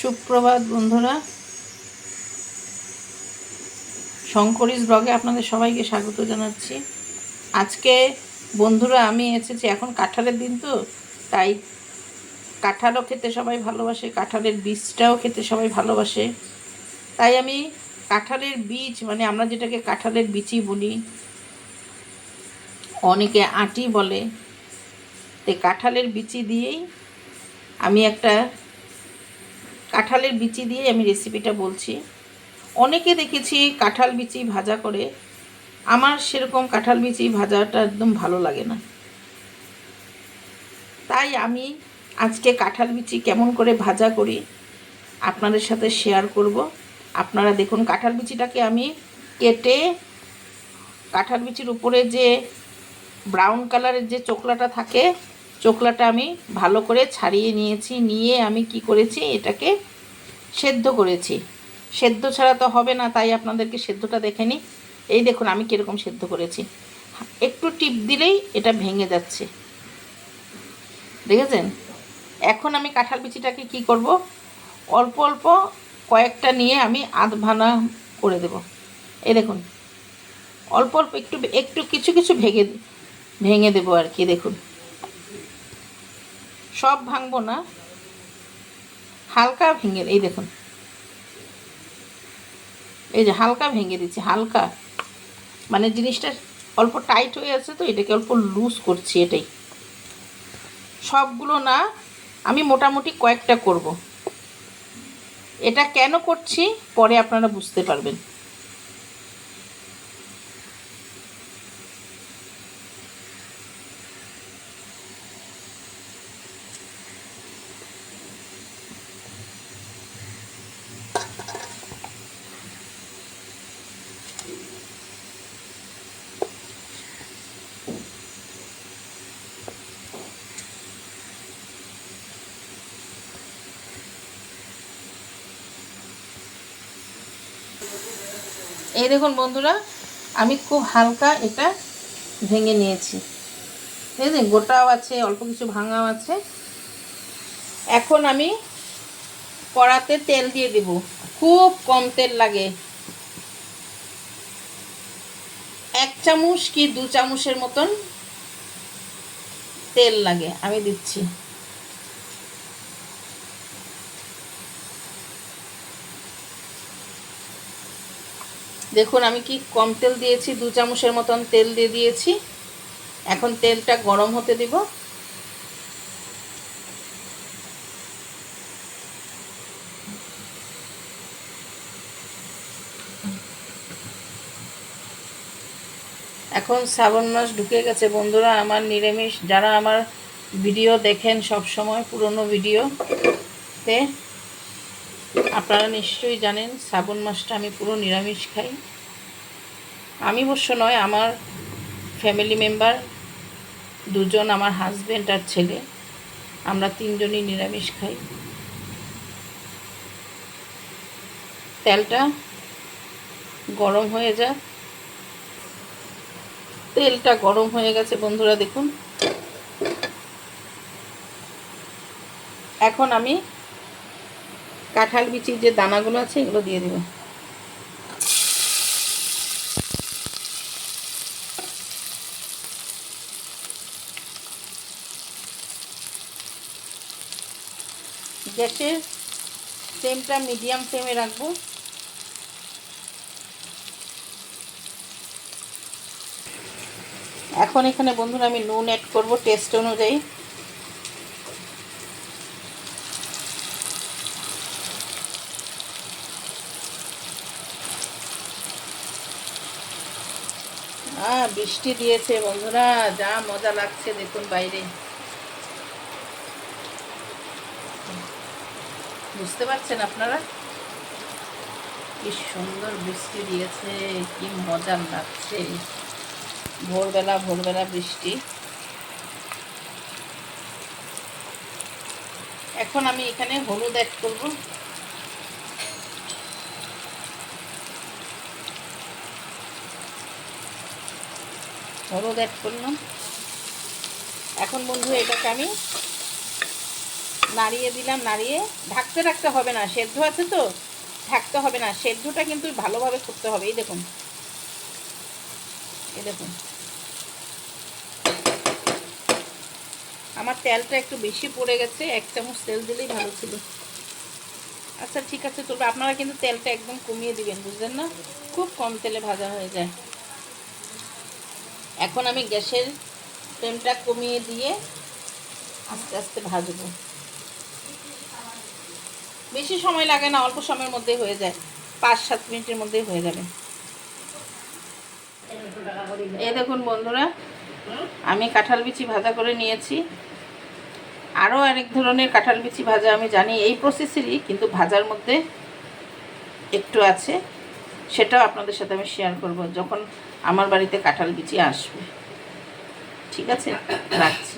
সুপ্রভাত বন্ধুরা। শঙ্করিস ব্লগে আপনাদের সবাইকে স্বাগত জানাচ্ছি। আজকে বন্ধুরা, আমি এসেছি এখন কাঁঠালের দিন তো, তাই কাঁঠালও খেতে সবাই ভালোবাসে, কাঁঠালের বীজটাও খেতে সবাই ভালোবাসে। তাই আমি কাঁঠালের বীজ মানে আমরা যেটাকে কাঁঠালের বিচি বলি, অনেকে আটি বলে, তো কাঁঠালের বিচি দিয়েই আমি একটা কাঁঠালের বিচি দিয়ে আমি রেসিপিটা বলছি। অনেকে দেখেছি কাঁঠাল বিচি ভাজা করে। আমার সেরকম কাঁঠাল বিচি ভাজাটা একদম ভালো লাগে না। তাই আমি আজকে কাঁঠাল বিচি কেমন করে ভাজা করি আপনাদের সাথে শেয়ার করব। আপনারা দেখুন কাঁঠাল বিচিটাকে আমি কেটে কাঁঠাল বিচির উপরে যে ব্রাউন কালারের যে চোকলাটা থাকে চোকলাটা আমি ভালো করে ছাড়িয়ে নিয়েছি, নিয়ে আমি কি করেছি, এটাকে সেদ্ধ করেছি। সেদ্ধ ছাড়া তো হবে না, তাই আপনাদেরকে সেদ্ধটা দেখে নিই। এই দেখুন, আমি কীরকম সেদ্ধ করেছি। একটু টিপ দিলেই এটা ভেঙে যাচ্ছে। দেখেছেন? এখন আমি কাঁঠাল বিচিটাকে কি করব? অল্প অল্প কয়েকটা নিয়ে আমি আধ ভানা করে দেব। এই দেখুন, অল্প অল্প একটু একটু কিছু কিছু ভেঙে ভেঙে দেবো আর কি, দেখুন। সব ভাঙবো না। হালকা ভেঙে এই দেখুন। এই যে হালকা ভেঙে দিচ্ছি, হালকা। মানে জিনিসটা অল্প টাইট হয়ে আছে তো, এটাকে অল্প লুজ করছি এটাই। সবগুলো না আমি মোটামুটি কয়েকটা করব। এটা কেন করছি পরে আপনারা বুঝতে পারবেন। এই দেখুন বন্ধুরা, আমি খুব হালকা এটা ভেঙে নিয়েছি। দেখেছেন গোটাও আছে, অল্প কিছু ভাঙাও আছে। এখন আমি কড়াতে তেল দিয়ে দেব। খুব কম তেল লাগে। এক চামচ কি দু চামচের মতন তেল লাগে, আমি দিচ্ছি। দেখুন, আমি কি কম তেল দিয়েছি? দু চামচের মতন তেল দিয়ে দিয়েছি। এখন তেলটা গরম হতে দিব। এখন শ্রাবণ মাস ঢুকে গেছে, বন্ধুরা। আমার নিরামিষ, যারা আমার ভিডিও দেখেন সব সময় পুরনো ভিডিওতে আপনারা নিশ্চয়ই জানেন, শ্রাবণ মাসটা আমি পুরো নিরামিষ খাই। আমি অবশ্য নয়, আমার ফ্যামিলি মেম্বার দুজন, আমার হাজব্যান্ড আর ছেলে, আমরা তিনজনই নিরামিষ খাই। তেলটা গরম হয়ে যাক। তেলটা গরম হয়ে গেছে, বন্ধুরা দেখুন। এখন আমি কাঁঠাল বিচির যে দানাগুলো আছে, এগুলো দিয়ে দেব। গ্যাসের ফ্লেমটা মিডিয়াম ফ্লেমে রাখব। এখন এখানে বন্ধুরা আমি নুন অ্যাড করব টেস্ট অনুযায়ী। হ্যাঁ বৃষ্টি দিয়েছে বন্ধুরা, যা মজা লাগছে, দেখুন বাইরে। বুঝতে পারছেন আপনারা? কি সুন্দর বৃষ্টি দিয়েছে, কি মজা লাগছে। ভোরবেলা ভোরবেলা বৃষ্টি। এখন আমি এখানে হলুদ অ্যাড করব। হলুদ অ্যাড করলাম। এখন বন্ধু, এটাকে আমি নাড়িয়ে দিলাম, নাড়িয়ে। ঢাকতে রাখতে হবে না, সেদ্ধ আছে তো? ঢাকতে হবে না, সেদ্ধটা কিন্তু ভালোভাবে করতে হবে। এই দেখুন। এই দেখুন। আমার তেলটা একটু বেশি পড়ে গেছে, এক চামচ তেল দিলেই ভালো ছিল। আচ্ছা ঠিক আছে, চলবে। আপনারা কিন্তু তেলটা একদম কমিয়ে দিবেন, বুঝলেন না? খুব কম তেলে ভাজা হয়ে যায়। এখন আমি গ্যাসের ফ্লেমটা কমিয়ে দিয়ে আস্তে আস্তে ভাজবো। বেশি সময় লাগে না, অল্প সময়ের মধ্যেই হয়ে যায়। পাঁচ, সাত মিনিটের মধ্যেই হয়ে যাবে। এই দেখুন বন্ধুরা, আমি কাঁঠাল বিচি ভাজা করে নিয়েছি। আরও অনেক ধরনের কাঁঠাল বিচি ভাজা আমি জানি এই প্রসেসেরই কিন্তু ভাজার মধ্যে একটু আছে। সেটাও আপনাদের সাথে আমি শেয়ার করব। যখন আমার বাড়িতে কাঁঠাল বিচি আসবে। ঠিক আছে? রাখছি।